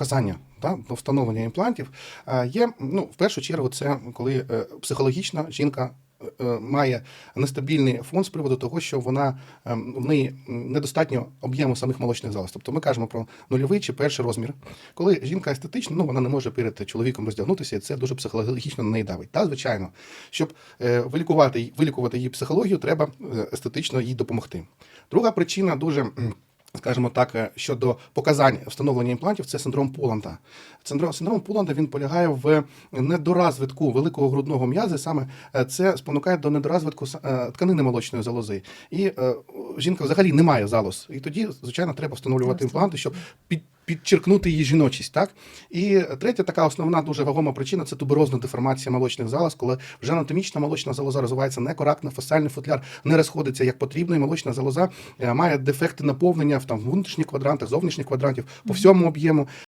показання до встановлення імплантів е, є ну, в першу чергу, це коли е, психологічна жінка. е, Має нестабільний фон з приводу того, що вона е, в неї недостатньо об'єму самих молочних залоз. Тобто ми кажемо про нульовий чи перший розмір. Коли жінка естетична, ну вона не може перед чоловіком роздягнутися, і це дуже психологічно на неї давить. Та звичайно, щоб вилікувати, вилікувати її психологію, треба естетично їй допомогти. Друга причина дуже. Скажімо так, е, щодо показань встановлення імплантів, це синдром Поланда. Синдром, синдром Поланда він полягає в недоразвитку великого грудного м'язи. Саме е, це спонукає до недоразвитку е, тканини молочної залози. І е, жінка взагалі не має залоз. І тоді, звичайно, треба встановлювати імпланти, щоб під, підчеркнути її жіночість. Так? І третя така основна дуже вагома причина це туберозна деформація молочних залоз, коли вже анатомічна молочна залоза розвивається некоректно, фасальний футляр не розходиться як потрібно, і молочна залоза е, має дефекти наповнення в там внутрішніх квадрантах, зовнішніх квадрантів по всьому об'єму.